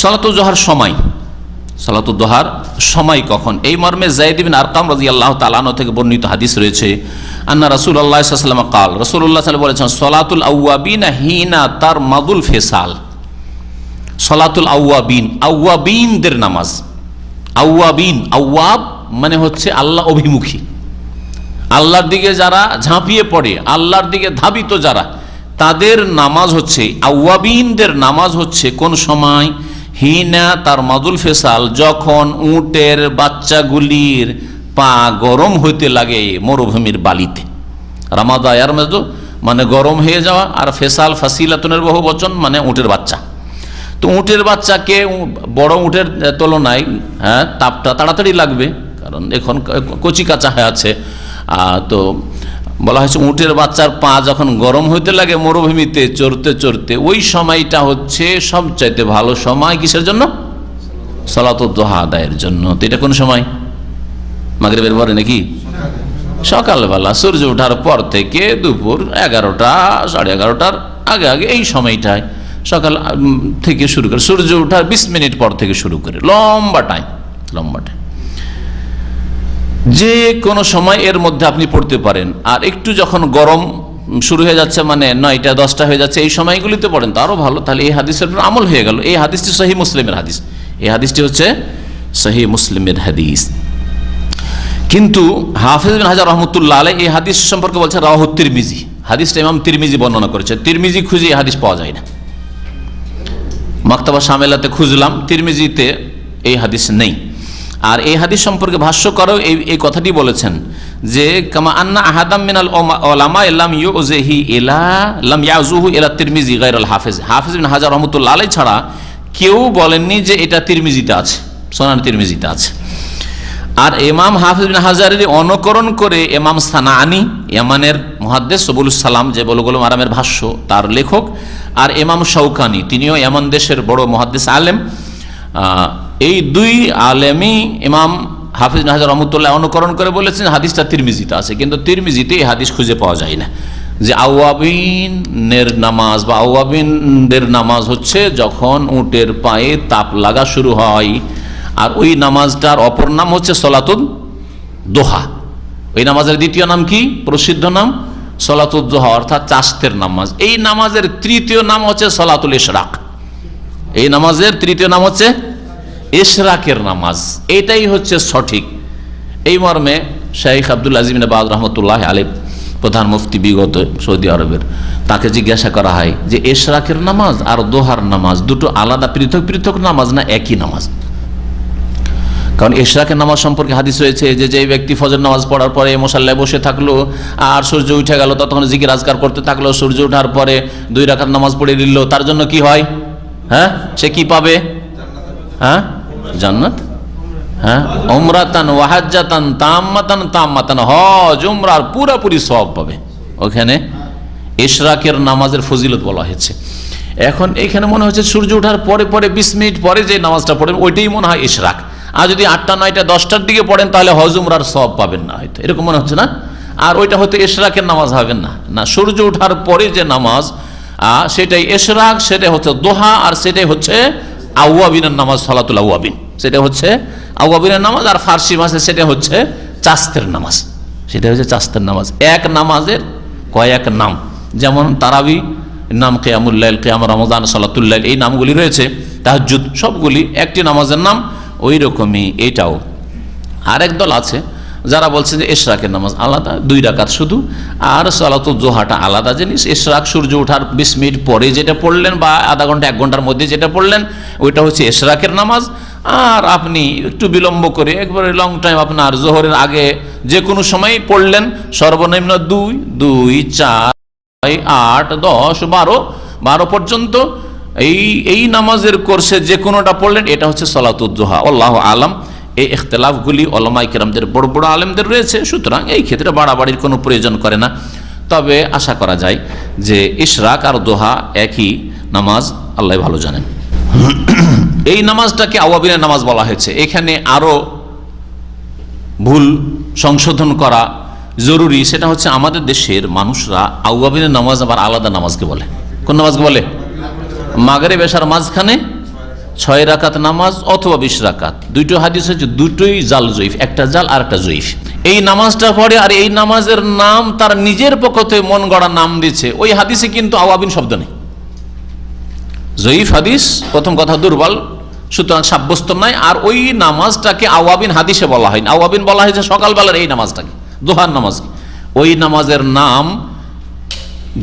সালাতুজোহার সময়। সালাতুদ্দোহার সময় কখন? এই মর্মে জাইদিবিন আরকাম রাজি আল্লাহ তালানো থেকে বর্ণিত হাদিস রয়েছে, আন্না রাসুল আল্লাহ সাল্লাম কাল রসুল্লাহ সাল্লাম বলেছেন, সলাতুল আউয়াবিন হিনা তার মাদুল ফেসাল। সলাতুল আউয়াবিন, আউয়াবিনদের নামাজ। আউয়াবিন, আউয়াব মানে হচ্ছে আল্লাহ অভিমুখী। আল্লাহর দিকে যারা ঝাঁপিয়ে পড়ে, আল্লাহর দিকে ধাবিত যারা, তাদের নামাজ হচ্ছে, আউয়াবিনদের নামাজ হচ্ছে কোন সময়? হিনা তার মাদুল ফেসাল যখন উটের বাচ্চাগুলির পা গরম হইতে লাগে মরুভূমির বালিতে। রামাদায়ার মেজো মানে গরম হয়ে যাওয়া আর ফেসাল ফাসিলাতনের বহু বচন মানে উটের বাচ্চা। তো উটের বাচ্চাকে বড় উটের তুলনায় হ্যাঁ তাপটা তাড়াতাড়ি লাগবে, কারণ এখন কচি কাঁচা হয়ে আছে। তো বলা হয়েছে, উটের বাচ্চার পা যখন গরম হইতে লাগে মরুভূমিতে চড়তে চড়তে, ওই সময়টা হচ্ছে সবচাইতে ভালো সময় কিসের জন্য? সলাতুদ্দোহা আদায়ের জন্য। তো এটা কোন সময়? মাগরিবের পরে নাকি? সকালবেলা। সূর্য ওঠার পর থেকে দুপুর এগারোটা, সাড়ে এগারোটার আগে আগে এই সময়টায় সকাল থেকে শুরু করে সূর্য ওঠার বিশ মিনিট পর থেকে শুরু করে, লম্বা টাইম লম্বা টাইম যে কোনো সময় এর মধ্যে আপনি পড়তে পারেন। আর একটু যখন গরম শুরু হয়ে যাচ্ছে মানে নয়টা, দশটা হয়ে যাচ্ছে, এই সময়গুলিতে পড়েন, তো আরও ভালো। তাহলে এই হাদিসের আমল হয়ে গেল। এই হাদিসটি সহি মুসলিমের হাদিস। এই হাদিসটি হচ্ছে সহি মুসলিমের হাদিস। কিন্তু হাফিজ বিন হাজার রহমতুল্লাহ আলাই এই হাদিস সম্পর্কে বলছে রাহ তিরমিজি। হাদিসটা ইমাম তিরমিজি বর্ণনা করেছে। তিরমিজি খুঁজে এই হাদিস পাওয়া যায় না। মাক্তাবা সামেলাতে খুঁজলাম, তিরমিজিতে এই হাদিস নেই। আর এই হাদিস সম্পর্কে ভাষ্যকারও এই এই কথাটি বলেছেন যে, কামা আন্না আহাদাম মিনাল ওলামা ইল্লাম ইউজেহি ইলা, লাম ইয়াজুহু ইলা তিরমিজি গায়রুল হাফেজ। হাফেজ বিন হাজার রহমতুল্লাহ আলাই ছাড়া কেউ বলেননি যে এটা তিরমিজিতে আছে, সোনান তিরমিজিতে আছে। আর ইমাম হাফিজ বিন হাজারের অনুকরণ করে ইমাম সানাআনি ইয়ামানের মহাদ্দেস সবুল সালাম যে বলগুলো আরামের ভাষ্য, তার লেখক, আর ইমাম শৌকানি তিনিও এমন দেশের বড় মহাদ্দেস আলেম এই দুই আলেমই ইমাম হাফিজ বিন হাজার রহমতুল্লাহ অনুকরণ করে বলেছেন, হাদিসটা তিরমিজিতে আছে, কিন্তু তিরমিজিতে এই হাদিস খুঁজে পাওয়া যায় না। যে আউয়াবিনের নামাজ বা আউয়াবিনদের নামাজ হচ্ছে যখন উটের পায়ে তাপ লাগা শুরু হয়, আর ওই নামাজটার অপর নাম হচ্ছে সলাতুল দোহা। ওই নামাজের দ্বিতীয় নাম কি? প্রসিদ্ধ নাম সলাতুল দোহা, অর্থাৎ চাস্তের নামাজ। এই নামাজের তৃতীয় নাম হচ্ছে সলাতুল ইশরাক। এই নামাজের তৃতীয় নাম হচ্ছে ইশরাকের নামাজ, এটাই হচ্ছে সঠিক। এই মর্মে শাইখ আব্দুল আজিম বাদ রহমতুল্লাহ আলিফ প্রধান মুফতি বিগত সৌদি আরবের, তাকে জিজ্ঞাসা করা হয় যে এশরাকের নামাজ আর দোহার নামাজ দুটো আলাদা পৃথক পৃথক নামাজ না একই নামাজ? কারণ এশরাকের নামাজ সম্পর্কে হাদিস রয়েছে যে যে ব্যক্তি ফজর নামাজ পড়ার পরে মশাল্লায় বসে থাকল আর সূর্য উঠে গেল, ততক্ষণ জিকির আজকার করতে থাকল, সূর্য ওঠার পরে দুই রাখার নামাজ পড়ে নিল, তার জন্য কি হয়? হ্যাঁ? সে কি পাবে? হ্যাঁ? জান্নাত? হ্যাঁ? ওমরাতান ওয়াহাজ্জাতান তাম্মাতান তাম্মাতান, হজ উমরার পুরাপুরি সব পাবে। ওখানে ইশরাকের নামাজের ফজিলত বলা হয়েছে। এখন এইখানে মনে হচ্ছে সূর্য ওঠার পরে পরে বিশ মিনিট পরে যে নামাজটা পড়েন ওইটাই মনে হয় ইশরাক। আর যদি আটটা, নয়টা, দশটার দিকে পড়েন, তাহলে হজ, উমরার সব পাবেন না হয়তো। এরকম মনে হচ্ছে না? আর ওইটা হয়তো ইশরাকের নামাজ হবেন না। না, সূর্য ওঠার পরে যে নামাজ সেটাই ইশরাক, সেটাই হচ্ছে দোহা, আর সেটাই হচ্ছে আউয়াবিনের নামাজ সলাতুল আউয়াবিন। সেটা হচ্ছে আউয়াবিনের নামাজ আর ফার্সি মাসে সেটা হচ্ছে চাস্তের নামাজ। সেটা হচ্ছে চাস্তের নামাজ। এক নামাজের কয়েক নাম। যেমন তারাবি, নাম কেয়ামুল্লাইল কেয়াম রমজান সালাতুল্লাইল এই নামগুলি রয়েছে। তাহাজুদ সবগুলি একটি নামাজের নাম। ওই রকমই এটাও। আরেক দল আছে যারা বলছে যে এশরাকের নামাজ আলাদা, দুই রাকাত শুধু, আর সালাত জোহাটা আলাদা জিনিস। এশরাক সূর্য ওঠার বিশ মিনিট পরে যেটা পড়লেন বা আধা ঘণ্টা, এক ঘণ্টার মধ্যে যেটা পড়লেন, ওইটা হচ্ছে এশরাকের নামাজ। আর আপনি একটু বিলম্ব করে, একবারে লং টাইম আপনার জোহরের আগে যে কোনো সময় পড়লেন, সর্বনিম্ন দুই দুই, চার আট, দশ, বারো বারো পর্যন্ত এই এই নামাজের কোর্সে যে কোনোটা পড়লেন, এটা হচ্ছে সলাতুদ্দোহা আল্লাহ আলম। এই ইখতলাফগুলি ওলামাই কেরামদের, বড় বড় আলেমদের রয়েছে, সুতরাং এই ক্ষেত্রে বাড়াবাড়ির কোনো প্রয়োজন করে না। তবে আশা করা যায় যে ইশরাক আর দোহা একই নামাজ আল্লাহ ভালো জানেন। এই নামাজটাকে আওয়াবিনের নামাজ বলা হয়েছে। এখানে আরও ভুল সংশোধন করা জরুরি, সেটা হচ্ছে আমাদের দেশের মানুষরা আউয়াবিনের নামাজ আবার আলাদা নামাজকে বলে। কোন নামাজকে বলে? মাগরে বেশার মাঝখানে ছয় রাকাত নামাজ অথবা বিশ রাকাত। দুটো হাদিস হচ্ছে দুটোই জাল জয়ীফ একটা জাল আর একটা জয়ীফ এই নামাজটা পড়ে আর এই নামাজের নাম তার নিজের পক্ষ থেকে মন গড়া নাম দিচ্ছে। ওই হাদিসে কিন্তু আওয়াবিন শব্দ নেই। জয়ীফ হাদিস, প্রথম কথা দুর্বল, সুতরাং সাব্যস্ত নয় আর ওই নামাজটাকে আওয়াবিন হাদিসে বলা হয়নি। আওয়াবিন বলা হয়েছে সকালবেলার এই নামাজটাকে, দোহার নামাজ ওই নামাজের নাম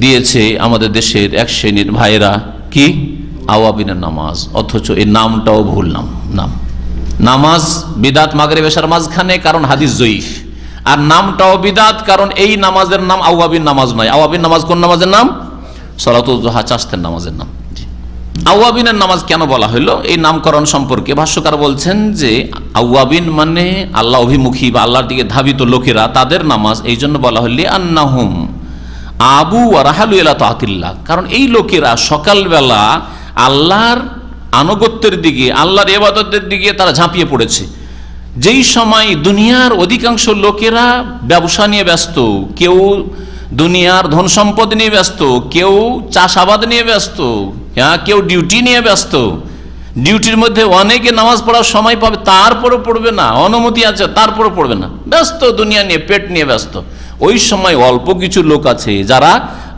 দিয়েছে আমাদের দেশের এক শ্রেণির ভাইয়েরা। কি? আওয়াবিনের নামাজ, অথচ এই নামটাও ভুল নাম নাম। নামাজ বিদাত মাগরে বেশার মাঝখানে, কারণ হাদিস জয়ীফ। আর নামটাও বিদাত, কারণ এই নামাজের নাম আওয়াবিন নামাজ নয়। আওয়াবিন নামাজ কোন নামাজের নাম? সলাতুজোহা চাস্তের নামাজের নাম। জি। আউয়াবিনের নামাজ কেন বলা হলো? এই নামকরণ সম্পর্কে ভাষ্যকার বলছেন যে আউয়াবিন মানে আল্লাহ অভিমুখী বা আল্লাহর দিকে ধাবিত লোকেরা তাদের নামাজ, এই জন্য বলা হলি আন্নাহুম আবু রাহালু এলা তাহাতিল্লাহ কারণ এই লোকেরা সকালবেলা আল্লাহর আনুগত্যের দিকে, আল্লাহর এবাদতের দিকে তারা ঝাঁপিয়ে পড়েছে। যেই সময় দুনিয়ার অধিকাংশ লোকেরা ব্যবসা নিয়ে ব্যস্ত, কেউ দুনিয়ার ধন সম্পদ নিয়ে ব্যস্ত, কেউ চাষাবাদ নিয়ে ব্যস্ত হ্যাঁ কেউ ডিউটি নিয়ে ব্যস্ত, ডিউটির মধ্যে অনেকে নামাজ পড়ার সময় পাবে তারপরে পড়বে না, অনুমতি আছে তারপরে পড়বে না। ব্যস্ত দুনিয়া নিয়ে, পেট নিয়ে ব্যস্ত। ওই সময় অল্প কিছু লোক আছে যারা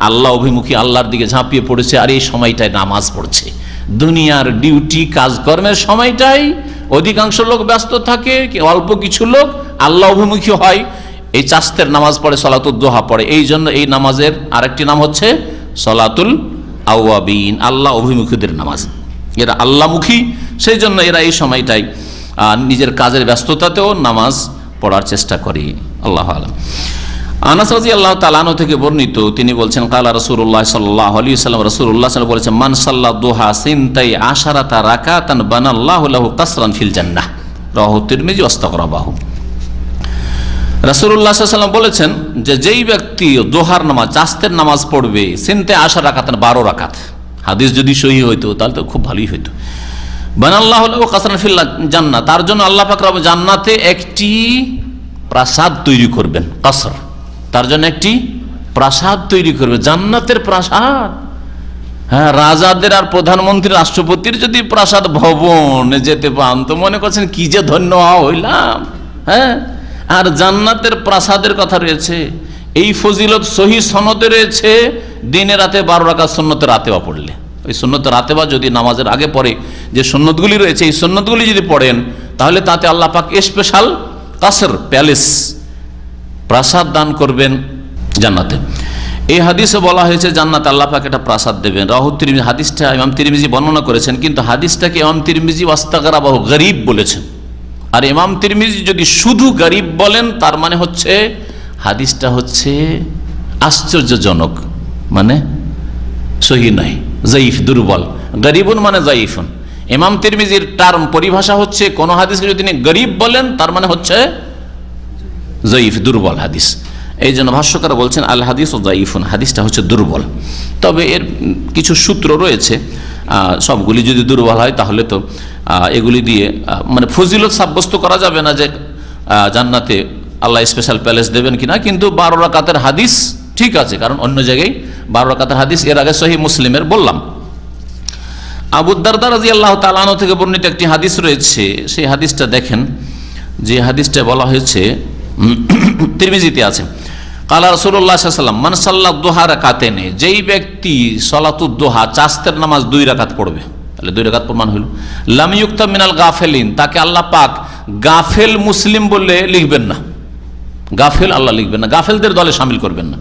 আল্লাহ অভিমুখী আল্লাহর দিকে ঝাঁপিয়ে পড়েছে আর এই সময়টায় নামাজ পড়ছে। দুনিয়ার ডিউটি, কাজকর্মের সময়টাই অধিকাংশ লোক ব্যস্ত থাকে অল্প কিছু লোক আল্লাহ অভিমুখী হয়। এই চাস্তের নামাজ পড়ে সলাতুল দোহা পড়ে। এই জন্য এই নামাজের আরেকটি নাম হচ্ছে সলাতুল আউয়াবিন আল্লাহ অভিমুখীদের নামাজ। এরা আল্লাহমুখী, সেই জন্য এরা এই সময়টাই নিজের কাজের ব্যস্ততাতেও নামাজ পড়ার চেষ্টা করে। আল্লাহ আলম। থেকে বর্ণিত, তিনি রসুল্লাহ সাল্লাম বলেছেন, মান সাল্লাহ দোহা বানাল্লাহ ফিল জান্নাহ। বলেছেন যে, যেই ব্যক্তি দোহার নামাজ চাস্তের নামাজ পড়বে, সিনতে আশা রাখাতেন বারো রাকাত। হাদিস যদি সহি হইতো, তাহলে তো খুব ভালোই হইতো। বানাল্লাহ কাসরান ফিল্লা জান্না তার জন্য আল্লাহ জান্নাতে একটি প্রাসাদ তৈরি করবেন, কাসর। তার জন্য একটি প্রাসাদ তৈরি করবে, জান্নাতের প্রাসাদ। হ্যাঁ রাজাদের আর প্রধানমন্ত্রী, রাষ্ট্রপতির যদি প্রাসাদ ভবন যেতে পান, তো মনে করছেন কি যে ধন্য হইলাম। হ্যাঁ আর জান্নাতের প্রাসাদের কথা রয়েছে, এই ফজিলত সহি সনদে রয়েছে, দিনে রাতে বারো রাখা সন্ন্যতে রাতেবা পড়লে। ওই সন্ন্যতে রাতেবা যদি নামাজের আগে পড়ে, যে সন্ন্যতগুলি রয়েছে, এই সন্ন্যতগুলি যদি পড়েন, তাহলে তাতে আল্লাহ পাক স্পেশাল কাসর প্যালেস প্রাসাদ দান করবেন জান্নাতে। এই হাদিসে বলা হয়েছে, জান্নাত আল্লাহ পাক একটা প্রাসাদ দেবেন। রাহু তিরমিজি, হাদিসটা ইমাম তিরমিজি বর্ণনা করেছেন, কিন্তু হাদিসটাকে ইমাম তিরমিজি ওয়াস্তাগারা বাহু গরিব বলেছেন। আর ইমাম তিরমিজি যদি শুধু গরিব বলেন, তার মানে হচ্ছে, হাদিসটা হচ্ছে আশ্চর্যজনক। মানে সহি নয় জয়ীফ দুর্বল। গরিবুন মানে জয়ীফুন ইমাম তিরমিজির টার্ম, পরিভাষা হচ্ছে, কোন হাদিসকে যদি তিনি গরিব বলেন, তার মানে হচ্ছে জয়ীফ, দুর্বল হাদিস। এই জন্য ভাষ্যকার বলছেন, আল হাদিস ও জয়ীফুন, হাদিসটা হচ্ছে দুর্বল। তবে এর কিছু সূত্র রয়েছে সবগুলি যদি দুর্বল হয় তাহলে তো এগুলি দিয়ে মানে ফজিলত সাব্যস্ত করা যাবে না যে জান্নাতে আল্লাহ স্পেশাল প্যালেস দেবেন কিনা, কিন্তু বারো রাকাতের হাদিস ঠিক আছে, কারণ অন্য জায়গায় বারো রাকাতের হাদিস এর আগে সহি মুসলিমের বললাম। আবুদ্দারদা রাজি আল্লাহ তালানো থেকে বর্ণিত একটি হাদিস রয়েছে, সেই হাদিসটা দেখেন, যে হাদিসটা বলা হয়েছে তিরমিজিতে আছে। কালা রসুল্লাহ সাল্লাম মানসাল্লাহ দোহা রাকাতেনে যেই ব্যক্তি সলাতুদ দোহা, চাস্তের নামাজ দুই রাকাত পড়বে। তাহলে দুই রাকাত প্রমাণ হইল। লামিউক্তা মিনাল গাফেলিন, তাকে আল্লাহ পাক গাফেল মুসলিম বললে লিখবেন না। গাফেল আল্লাহ লিখবেন না। গাফেলদের দলে সামিল করবেন না।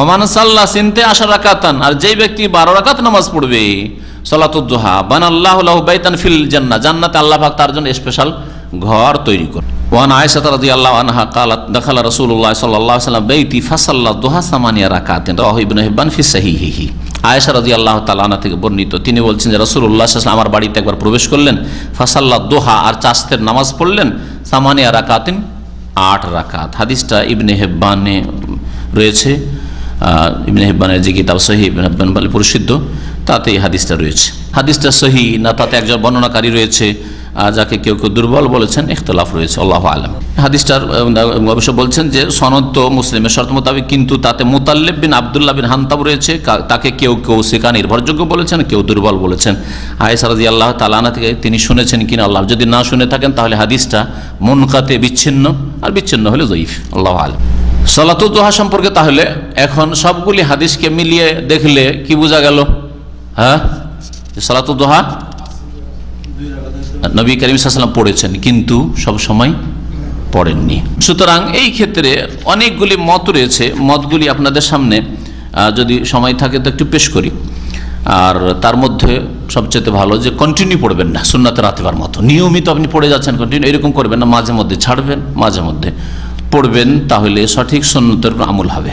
ওমান সাল্লাহ চিনতে আসা রাকাতান আর যেই ব্যক্তি বারো রাকাত নামাজ পড়বে সলাতুদ্দোহা বান আল্লাহ বাইতান ফিল জান্না জান্নাতে আল্লাহ পাক তার জন্য স্পেশাল ঘর তৈরি করে ওয়ান আয়সাত রাদি আল্লাহ আনহা কালাত দেখালা রসুল্লাহ সাল্লাহ সাল্লাম বেইতি ফাসাল্লাহ দোহা সামানিয়া রাকাতেন রাহ ইবনে হিব্বান ফি সাহিহি আয়েশা রাজি আল্লাহ তালানা থেকে বর্ণিত, তিনি বলছেন যে রসুল্লাহ সাল্লাম আমার বাড়িতে একবার প্রবেশ করলেন ফাসাল্লাহ দোহা, আর চাস্তের নামাজ পড়লেন, সামানিয়া রাকাতেন আট রাকাত। হাদিসটা ইবনে হেব্বানে রয়েছে ইবনে হেব্বানের যে কিতাব সহি ইবনে হেব্বান বলে পরিসিদ্ধ তাতে এই হাদিসটা রয়েছে। হাদিসটা সহি না তাতে একজন বর্ণনাকারী রয়েছে যাকে কেউ কেউ দুর্বল বলেছেন, ইখতলাফ রয়েছে, আল্লাহ আলম। হাদিসটার অবশ্য বলছেন যে, সনদ তো মুসলিমের শর্ত মোতাবেক, কিন্তু তাতে মোতাল্লেব বিন আবদুল্লাহ বিন হান্তাব রয়েছে তাকে কেউ কেউ শেখা নির্ভরযোগ্য বলেছেন, কেউ দুর্বল বলেছেন। আয়সারাজি আল্লাহ তালানা থেকে তিনি শুনেছেন কিনা আল্লাহ, যদি না শুনে থাকেন, তাহলে হাদিসটা মনকাতে বিচ্ছিন্ন, আর বিচ্ছিন্ন হলে জয়ীফ, আল্লাহ আলম। সলাতুদ্দোহা সম্পর্কে তাহলে এখন সবগুলি হাদিসকে মিলিয়ে দেখলে কি বোঝা গেল? হ্যাঁ? সলাতুদ্দোহা নবী করিম সাল্লাম পড়েছেন, কিন্তু সব সময় পড়েননি। সুতরাং এই ক্ষেত্রে অনেকগুলি মত রয়েছে, মতগুলি আপনাদের সামনে যদি সময় থাকে তো একটু পেশ করি। আর তার মধ্যে সবচেয়ে ভালো যে কন্টিনিউ পড়বেন না, সুন্নাতে রাতেবার মতো। নিয়মিত আপনি পড়ে যাচ্ছেন কন্টিনিউ এরকম করবেন না, মাঝে মধ্যে ছাড়বেন, মাঝে মধ্যে পড়বেন, তাহলে সঠিক সুন্নতের আমল হবে।